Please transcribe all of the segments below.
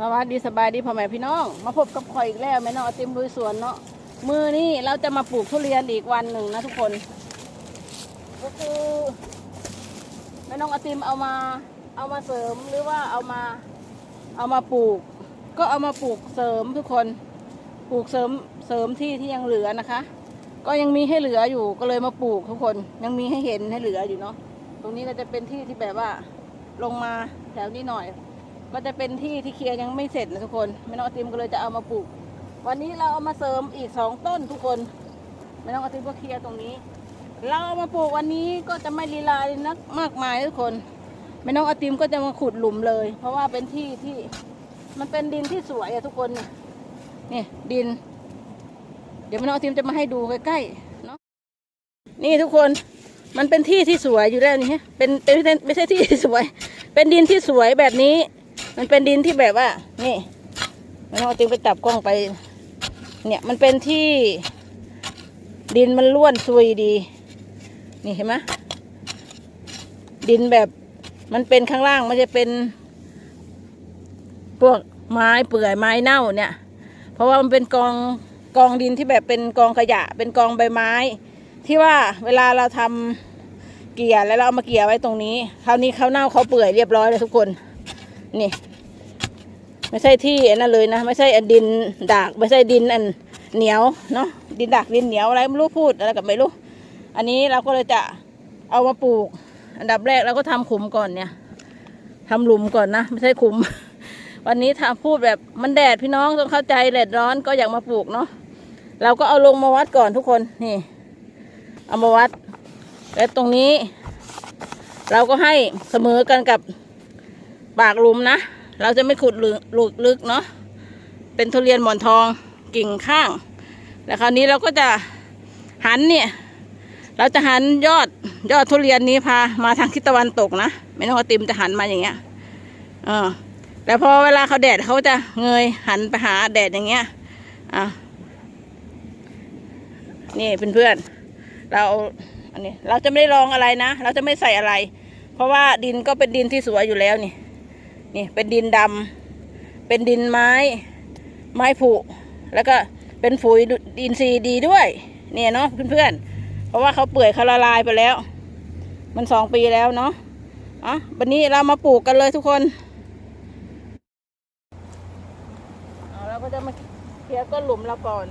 สวัสดีสบายดีพ่อแม่พี่น้อง มาพบกับข่อยอีกแล้วแม่น้องอติมลุยสวนเนาะมือนี่เราจะมาปลูกทุเรียนอีกวันหนึ่งนะทุกคน ก็คือแม่น้องอติมเอามาเอามาเสริมหรือว่าเอามาเอามาปลูก ก็เอามาปลูกเสริมทุกคนปลูกเสริมเสริมที่ที่ยังเหลือนะคะ ก็ยังมีให้เหลืออยู่ก็เลยมาปลูกทุกคนยังมีให้เห็นให้เหลืออยู่เนาะตรงนี้ก็จะเป็นที่ที่แบบว่าลงมาแถวนี้หน่อย ก็จะเป็นที่ที่เคลียร์ยังไม่เสร็จนะทุกคนแม่น้องอาติมก็เลยจะเอามาปลูก วันนี้เราเอามาเสริมอีกสองต้นทุกคนแม่น้องอาติมก็เคลียร์ตรงนี้ เราเอามาปลูกวันนี้ก็จะไม่ลีลาเลยนักมากมายทุกคนแม่น้องอาติมก็จะมาขุดหลุมเลย เพราะว่าเป็นที่ที่มันเป็นดินที่สวยอะทุกคนนี่ดิน เดี๋ยวแม่น้องอาติมจะมาให้ดูใกล้ๆเนาะนี่ทุกคนมันเป็นที่ที่สวยอยู่แล้วนี่เป็นเป็นไม่ใช่ที่สวย เป็นดินที่สวยแบบนี้ มันเป็นดินที่แบบว่า นี่มันเอาติงไปจับกล้องไป เนี่ยมันเป็นที่ดินมันล้วนซุยดี นี่เห็นไหมดินแบบมันเป็นข้างล่างมันจะเป็นพวกไม้เปื่อยไม้เน่าเนี่ย เพราะว่ามันเป็นกองกองดินที่แบบเป็นกองขยะ เป็นกองใบไม้ ที่ว่าเวลาเราทำเกี่ยแล้วเราเอามาเกี่ยไว้ตรงนี้ คราวนี้เขาเน่าเขาเปื่อยเรียบร้อยเลยทุกคน นี่ ไม่ใช่ที่อันนั้นเลยนะ ไม่ใช่อันดินดาก ไม่ใช่ดินอันเหนียวเนาะดินดากดินเหนียวอะไรไม่รู้พูดอะไรกับไม่รู้ อันนี้เราก็เลยจะเอามาปลูก อันดับแรกเราก็ทำขุมก่อนเนี่ยทำหลุมก่อนนะ ไม่ใช่ขุม วันนี้ถ้าพูดแบบมันแดดพี่น้องต้องเข้าใจแดดร้อนก็อยากมาปลูกเนาะเราก็เอาลงมาวัดก่อนทุกคนนี่ เอามาวัดและตรงนี้ เราก็ให้เสมอกันกับ ปากหลุมนะ เราจะไม่ขุดลึกลึกลึกเนาะเป็นทุเรียนหมอนทองกิ่งข้าง แล้วคราวนี้เราก็จะหันเนี่ยเราจะหันยอดยอดทุเรียนนี้พามาทางทิศตะวันตกนะไม่ต้องเอาติมจะหันมาอย่างเงี้ยเออแล้วพอเวลาเขาแดดเขาจะเงยหันไปหาแดดอย่างเงี้ยอะนี่เพื่อนๆเราอันนี้เราจะไม่ได้ลองอะไรนะ เราจะไม่ใส่อะไร เพราะว่าดินก็เป็นดินที่สวยอยู่แล้วนี่ นี่เป็นดินดำเป็นดินไม้ ไม้ผุ แล้วก็เป็นปุ๋ยดินทรีดีด้วย เนี่ยเนาะเพื่อนๆ เพราะว่าเขาเปื่อยเขาละลายไปแล้ว มันสองปีแล้วเนาะอะวันนี้เรามาปลูกกันเลยทุกคนเอาเราก็จะมาเคลียร์ก้นหลุมเราก่อน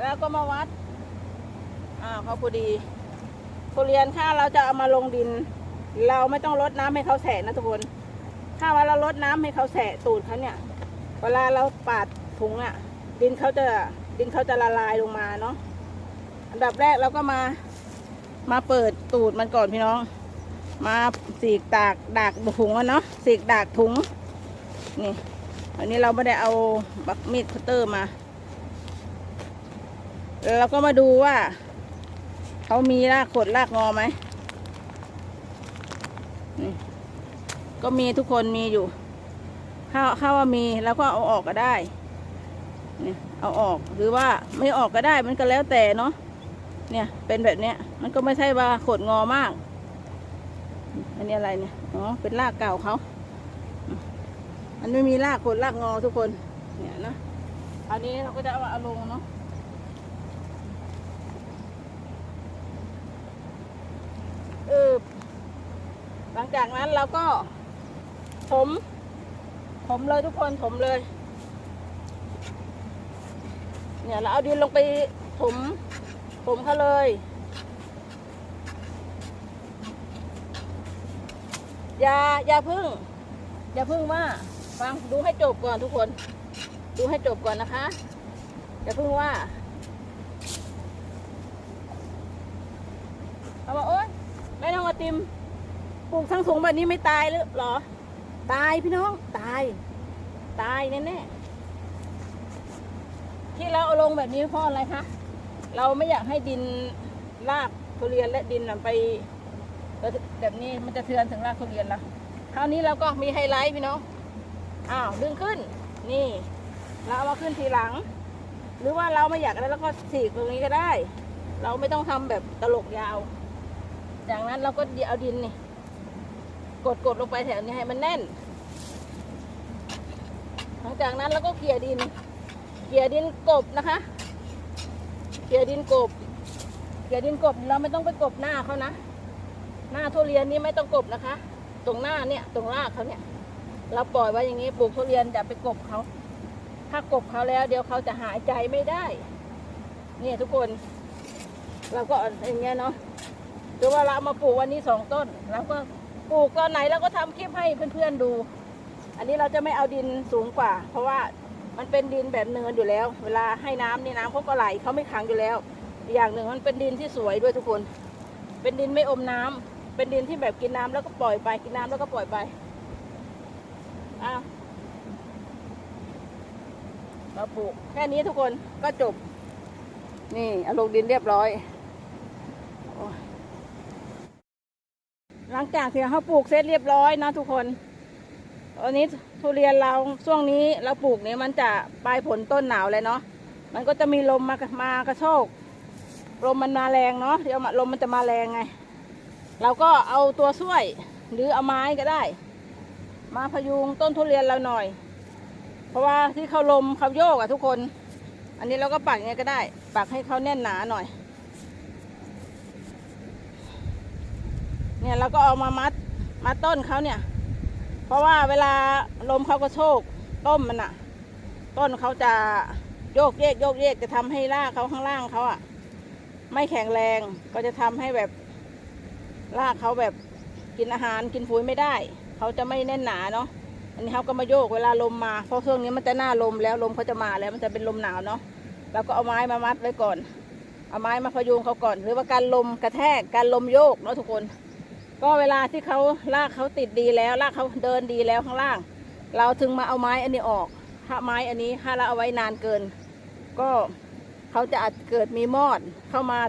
แล้วก็มาวัดอ่าเขาพอดีทุเรียนถ้าเราจะเอามาลงดิน เราไม่ต้องรดน้ำให้เขาแฉะนะทุกคน ถ้าว่าเรารดน้ำให้เขาแฉะตูดเขาเนี่ย เวลาเราปาดถุงอะ่ะ ดินเขาจะดินเขาจะละลายลงมาเนาะอันดับแรกเราก็มามาเปิดตูดมันก่อนพี่น้อง มาสีกตากดากถุงอะเนาะสีกดากถุงนี่อันนี้เราไม่ได้เอาบักมีดคัตเตอร์มาแล้วเราก็มาดูว่าเขามีรากขดรากงอไหมนี่ ก็มีทุกคนมีอยู่ถ้าถ้าว่ามีแล้วก็เอาออกก็ได้เนี่ยเอาออกหรือว่าไม่ออกก็ได้มันก็แล้วแต่เนาะเนี่ยเป็นแบบเนี้ยมันก็ไม่ใช่ว่าขดงอมาก อันนี้อะไรเนี่ยอ๋อเป็นรากเก่าเขาอันไม่มีรากขดรากงอทุกคนเนี่ยนะอันนี้เราก็จะเอาเอาลงเนาะเออหลังจากนั้นเราก็ ถม ถมเลยทุกคนถมเลย เนี่ยเราเอาดินลงไปถม ถมเขาเลย อย่าอย่าพึ่ง อย่าพึ่งว่า ฟังดูให้จบก่อนทุกคน ดูให้จบก่อนนะคะ อย่าพึ่งว่าเอาว่าโอ๊ยแม่น้องอาติมปลูกทั้งถุงแบบนี้ไม่ตายหรือหรอ ตายพี่น้องตาย ตายแน่ๆที่เราเอาลงแบบนี้เพราะอะไรคะเราไม่อยากให้ดินรากทุเรียนและดินไปแบบนี้มันจะเทือนถึงรากทุเรียนละคราวนี้เราก็มีไฮไลท์พี่น้องอ้าวดึงขึ้น นี่เราเอามาขึ้นทีหลัง หรือว่าเราไม่อยากแล้วเราก็ฉีกตรงนี้ก็ได้ เราไม่ต้องทำแบบตลกยาว จากนั้นเราก็เอาดินนี่ กดกดลงไปแถวนี้ให้มันแน่นพจากนั้นเราก็เขี่ยดินเขี่ยดินกบนะคะเขี่ยดินกบเขี่ยดินกบเราไม่ต้องไปกบหน้าเขานะ หน้าทุเรียนนี่ไม่ต้องกบนะคะ ตรงหน้าเนี่ยตรงรากเขาเนี่ย เราปล่อยไว้อย่างนี้ปลูกทุเรียนอย่าไปกบเขา ถ้ากบเขาแล้ว เดี๋ยวเขาจะหายใจไม่ได้ เนี่ยทุกคน เราก็อย่างเงี้ยเนาะหรือว่าเราเอามาปลูกวันนี้สองต้นเราก็ ปลูกตอนไหนเราก็ทำคลิปให้เพื่อนๆดู อันนี้เราจะไม่เอาดินสูงกว่า เพราะว่ามันเป็นดินแบบเนินอยู่แล้ว เวลาให้น้ำนี่น้ำเขาก็ไหลเขาไม่ขังอยู่แล้ว อย่างหนึ่งมันเป็นดินที่สวยด้วยทุกคน เป็นดินไม่อมน้ำเป็นดินที่แบบกินน้ำแล้วก็ปล่อยไปกินน้ำแล้วก็ปล่อยไปอ้าวเราปลูกแค่นี้ทุกคนก็จบ นี่เอาลงดินเรียบร้อยโอ้ยหลัง จากที่เขาปลูกเสร็จเรียบร้อยนะทุกคนอันนี้ทุเรียนเราช่วงนี้เราปลูกเนี่ยมันจะปลายผลต้นหนาวเลยเนาะมันก็จะมีลมมามากระโชกลมมันมาแรงเนาะเดี๋ยวลมมันจะมาแรงไง เราก็เอาตัวช่วยหรือเอาไม้ก็ได้ มาพยุงต้นทุเรียนเราหน่อย เพราะว่าที่เขาลมเขาโยกอะทุกคน อันนี้เราก็ปักอย่างเงี้ยก็ได้ ปักให้เขาแน่นหนาหน่อย เนี่ยเราก็เอามามัดมัดต้นเขาเนี่ย เพราะว่าเวลาลมเขาก็โชกต้มมันอะต้นเขาจะโยกเยกโยกเยกจะทำให้รากเขาข้างล่างเขาอะไม่แข็งแรงก็จะทำให้แบบรากเขาแบบกินอาหารกินปุ๋ยไม่ได้ เขาจะไม่แน่นหนาเนาะอันนี้เขาก็มาโยกเวลาลมมาเพราะช่วงนี้มันจะหน้าลมแล้วลมเขาจะมาแล้วมันจะเป็นลมหนาวเนาะเราก็เอาไม้มามัดไว้ก่อน เอาไม้มาพยุงเขาก่อน หรือว่าการลมกระแทกการลมโยกเนาะทุกคน ก็เวลาที่เขาลากเขาติดดีแล้วลากเขาเดินดีแล้วข้างล่าง เราถึงมาเอาไม้อันนี้ออก ถ้าไม้อันนี้ถ้าเราเอาไว้นานเกิน ก็เขาจะอาจเกิดมีมอดเข้ามา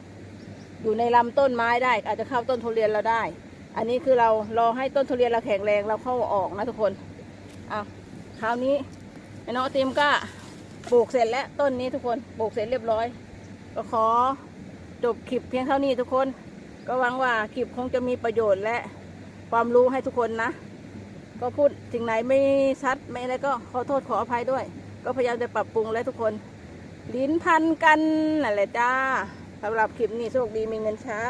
อยู่ในลำต้นไม้ได้ อาจจะเข้าต้นทุเรียนเราได้ อันนี้คือเรารอให้ต้นทุเรียนเราแข็งแรงเราเข้าออกนะทุกคนอะคราวนี้ไอ้น้องติมก็ปลูกเสร็จแล้วต้นนี้ทุกคนปลูกเสร็จเรียบร้อย ก็ขอจบคลิปเพียงเท่านี้ทุกคน ก็หวังว่าคลิปคงจะมีประโยชน์และความรู้ให้ทุกคนนะ ก็พูดถึงไหนไม่ชัดไม่อะไรก็ขอโทษขออภัยด้วย ก็พยายามจะปรับปรุงและทุกคน ลิ้นพันกันนั่นแหละจ้าสำหรับคลิปนี้โชคดีมีเงินใช้